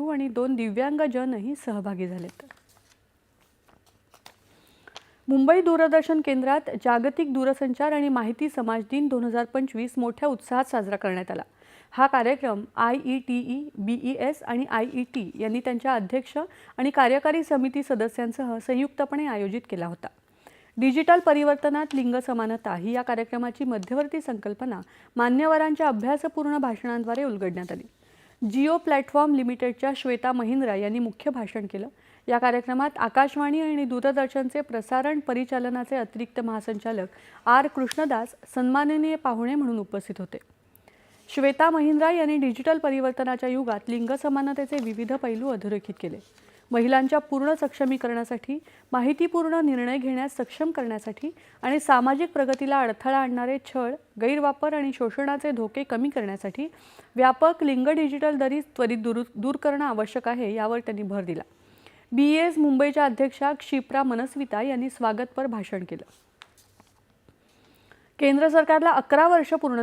क्रीडापटू आणि दोन दिव्यांगजनही सहभागी झालेत. मुंबई दूरदर्शन केंद्रात जागतिक दूरसंचार आणि माहिती समाज दिन दोन हजार पंचवीस मोठ्या उत्साहात साजरा करण्यात आला. हा कार्यक्रम I E T E B E S and I E T यांनी त्यांच्या अध्यक्ष आणि कार्यकारी समिती सदस्यांसह संयुक्तपणे आयोजित केला होता. डिजिटल परिवर्तनात लिंग समानता ही या कार्यक्रमाची मध्यवर्ती संकल्पना मान्यवरांच्या अभ्यासपूर्ण भाषणांद्वारे उलगडण्यात आली. जिओ प्लॅटफॉर्म लिमिटेडच्या श्वेता महिंद्रा यांनी मुख्य भाषण केलं. या कार्यक्रमात आकाशवाणी आणि दूरदर्शनचे प्रसारण परिचालनाचे अतिरिक्त महासंचालक आर कृष्णदास सन्माननीय पाहुणे म्हणून उपस्थित होते. श्वेता महिंद्रा यांनी डिजिटल परिवर्तनाच्या युगात लिंग समानतेचे विविध पैलू अधोरेखित केले. महिलांच्या पूर्ण सक्षमीकरणासाठी माहितीपूर्ण निर्णय घेण्यास सक्षम करण्यासाठी आणि सामाजिक प्रगतीला अडथळा आणणारे छळ गैरवापर आणि शोषणाचे धोके कमी करण्यासाठी व्यापक लिंग डिजिटल दरी त्वरित दूर दूर करणं आवश्यक आहे यावर त्यांनी भर दिला. बी एस मुंबईच्या अध्यक्षा क्षिप्रा मनस्विता यांनी स्वागतपर भाषण केलं. केंद्र सरकारला अकरा वर्ष पूर्ण